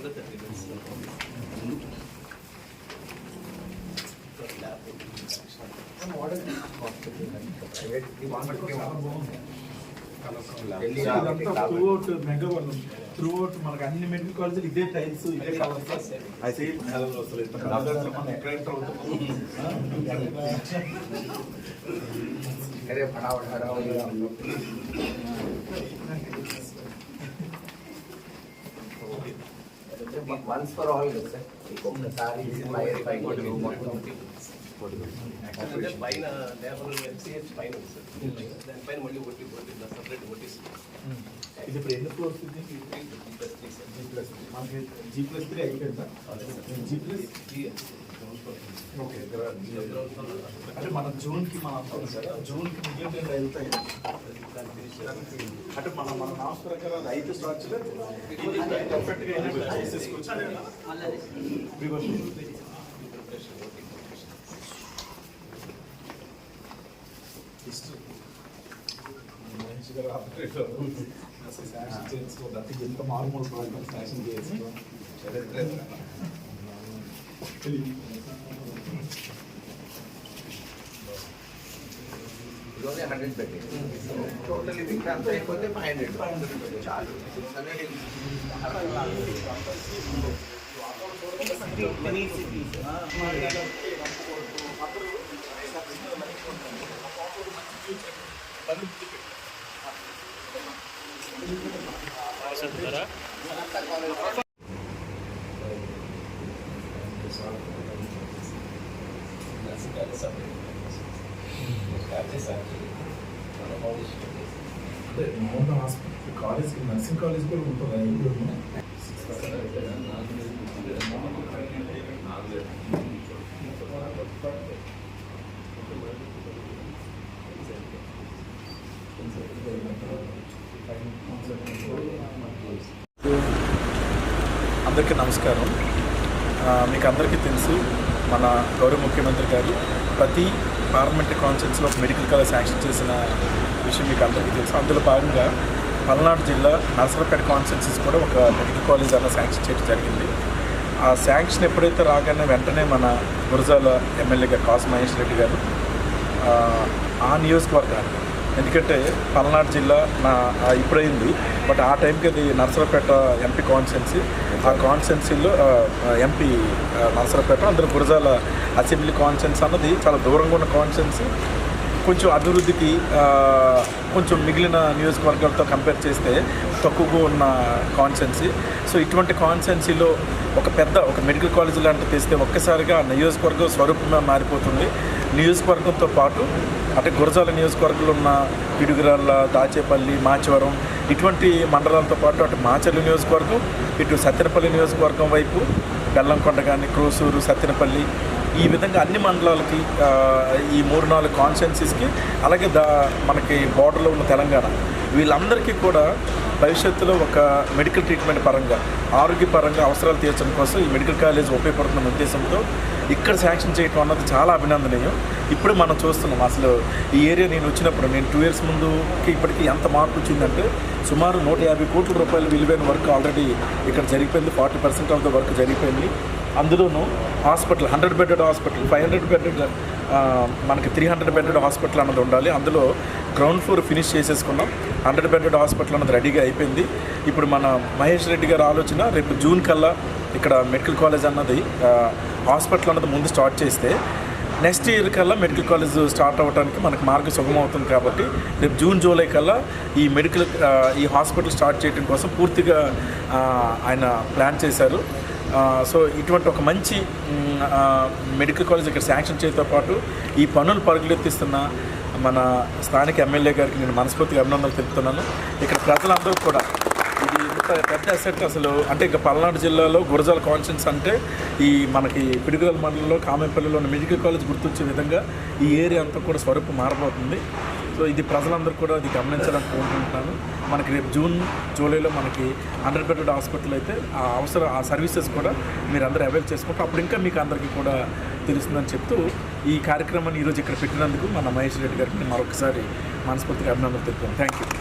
you look at me, it's so throughout మనకు అన్ని medical కాలేజీలు ఇదే టైల్స్ ఇదే కవర్స్ అయితే ఎక్కడ solution but once for all, is it? Because is clarifying what we want to do. Actual అంటే పైన లేబర్ ఎఫ్సిహెచ్ పైన ఉంది సార్ దానిపైన మళ్ళీ ఒకటి ఒకటి సపరేట్ కొట్టేస్తుంది ఇది ఇప్పుడు ఎన్ని ఫ్లోర్స్ ఇది G plus three sir G plus three మనకి జీ ప్లస్ త్రీ అయిపోయింది sir G plus three okay అంటే మన జూన్కి మనం అనుకున్నాం కదా జూన్కి మిగిలిన వెళ్తాయి అంటే మన మన నామ్స్ ప్రకారం అది అయితే స్టార్ట్ పర్ఫెక్ట్గా చేసేసుకోవచ్చు మంచిగా శాంక్షన్ చేసుకోవద్దు అంటే ఎంత మారుమూల ప్రాబ్లం శాంక్షన్ చేసుకో చరిత్ర ఇదిగోనే హండ్రెడ్ పెట్టి టోటల్ ఇది అంత అయిపోతే ఫైవ్ హండ్రెడ్ చాలు సిక్స్ హండ్రెడ్ అంటే మామూలుగా హాస్పిటల్ కాలేజ్ నర్సింగ్ కాలేజ్ కూడా ఉంటుంది ఇప్పుడు అందరికీ నమస్కారం. మీకు అందరికీ తెలుసు మన గౌరవ ముఖ్యమంత్రి గారు ప్రతి పార్లమెంటరీ కాన్ఫరెన్స్లో మెడికల్ కాలేజ్ శాంక్షన్ చేసిన విషయం మీకు అందరికీ తెలుసు. అందులో భాగంగా పల్నాడు జిల్లా నర్సరపేట కాన్స్టిట్యున్సీస్ కూడా ఒక మెడికల్ కాలేజ్ అన్న శాంక్షన్ చేయడం జరిగింది. ఆ శాంక్షన్ ఎప్పుడైతే రాగానే వెంటనే మన గురజాల ఎమ్మెల్యేగా కాసు మహేష్ రెడ్డి గారు ఆ, ఆ నియోజకవర్గాన్ని ఎందుకంటే పల్నాడు జిల్లా నా ఇప్పుడైంది. బట్ ఆ టైంకి అది నర్సరాపేట ఎంపీ కాన్స్టెన్సీ. ఆ కాన్స్టెన్సీలో ఎంపీ నర్సరాపేట అందులో గురజాల అసెంబ్లీ కాన్స్టెన్సీ అన్నది చాలా దూరంగా ఉన్న కాన్స్టెన్సీ. కొంచెం అభివృద్ధికి కొంచెం మిగిలిన నియోజకవర్గాలతో కంపేర్ చేస్తే తక్కువగా ఉన్న కాన్సెన్సీ సో ఇటువంటి కాన్సెన్సీలో ఒక పెద్ద ఒక మెడికల్ కాలేజ్ లాంటివి తెస్తే ఒక్కసారిగా నియోజకవర్గం స్వరూపంగా మారిపోతుంది. నియోజకవర్గంతో పాటు అంటే గురజాల నియోజకవర్గంలో ఉన్న పిడుగురాళ్ళ దాచేపల్లి మాచవరం ఇటువంటి మండలాలతో పాటు అటు మాచర్ల నియోజకవర్గం ఇటు సత్తెనపల్లి నియోజకవర్గం వైపు బెల్లంకొండ కానీ క్రోసూరు సత్తెనపల్లి ఈ విధంగా అన్ని మండలాలకి ఈ మూడు నాలుగు కాన్స్టిట్యున్సీస్కి అలాగే దా మనకి బార్డర్లో ఉన్న తెలంగాణ. వీళ్ళందరికీ కూడా భవిష్యత్తులో ఒక మెడికల్ ట్రీట్మెంట్ పరంగా ఆరోగ్యపరంగా అవసరాలు తీర్చడం కోసం ఈ మెడికల్ కాలేజ్ ఉపయోగపడుతున్న ఉద్దేశంతో ఇక్కడ శాంక్షన్ చేయడం అన్నది చాలా అభినందనీయం. ఇప్పుడు మనం చూస్తున్నాం అసలు ఈ ఏరియా నేను వచ్చినప్పుడు నేను టూ ఇయర్స్ ముందుకి ఇప్పటికీ ఎంత మార్పు వచ్చిందంటే సుమారు నూట యాభై కోట్ల రూపాయల విలువైన వర్క్ ఆల్రెడీ ఇక్కడ జరిగిపోయింది forty percent of the work జరిగిపోయింది. అందులోనూ hospital hundred bedded hospital five hundred bedded మనకి త్రీ హండ్రెడ్ బెడెడ్ హాస్పిటల్ అన్నది ఉండాలి. అందులో గ్రౌండ్ ఫ్లోర్ ఫినిష్ చేసేసుకున్నాం. హండ్రెడ్ బెడెడ్ హాస్పిటల్ అన్నది రెడీగా అయిపోయింది. ఇప్పుడు మన మహేష్ రెడ్డి గారి ఆలోచన రేపు జూన్ కల్లా ఇక్కడ మెడికల్ కాలేజ్ అన్నది హాస్పిటల్ అన్నది ముందు స్టార్ట్ చేస్తే నెక్స్ట్ ఇయర్ కల్లా మెడికల్ కాలేజ్ స్టార్ట్ అవ్వడానికి మనకు మార్గం సుగమవుతుంది కాబట్టి రేపు జూన్ జూలై కల్లా ఈ మెడికల్ ఈ హాస్పిటల్ స్టార్ట్ చేయడం కోసం పూర్తిగా ఆయన ప్లాన్ చేశారు. సో ఇటువంటి ఒక మంచి మెడికల్ కాలేజ్ ఇక్కడ శాంక్షన్ చేయడంతో పాటు ఈ పనులు పరుగులెత్తిస్తున్న మన స్థానిక ఎమ్మెల్యే గారికి నేను మనస్ఫూర్తిగా అభినందనలు తెలుపుతున్నాను. ఇక్కడ ప్రజలందరూ కూడా ఇది ఇంత పెద్ద అసెట్ అసలు అంటే ఇంకా పల్నాడు జిల్లాలో గురజాల కాన్షియన్స్ అంటే ఈ మనకి పిడుగుల మండలంలో కామెంపల్లిలో ఉన్న మెడికల్ కాలేజ్ గుర్తొచ్చే విధంగా ఈ ఏరియా అంతా కూడా స్వరూపు మారబోతుంది. సో ఇది ప్రజలందరూ కూడా ఇది గమనించాలని కోరుకుంటున్నాను. మనకి రేపు జూన్ జూలైలో మనకి హండ్రెడ్ బెడెడ్ హాస్పిటల్ అయితే ఆ అవసరం ఆ సర్వీసెస్ కూడా మీరు అందరూ అవైల్ చేసుకుంటారు అప్పుడు ఇంకా మీకు అందరికీ కూడా తెలుస్తుందని చెప్తూ ఈ కార్యక్రమాన్ని ఈరోజు ఇక్కడ పెట్టినందుకు మన మహేష్ రెడ్డి గారికి మరొకసారి మనస్ఫూర్తిగా అభినందనలు తెలుపుతాం థ్యాంక్ యూ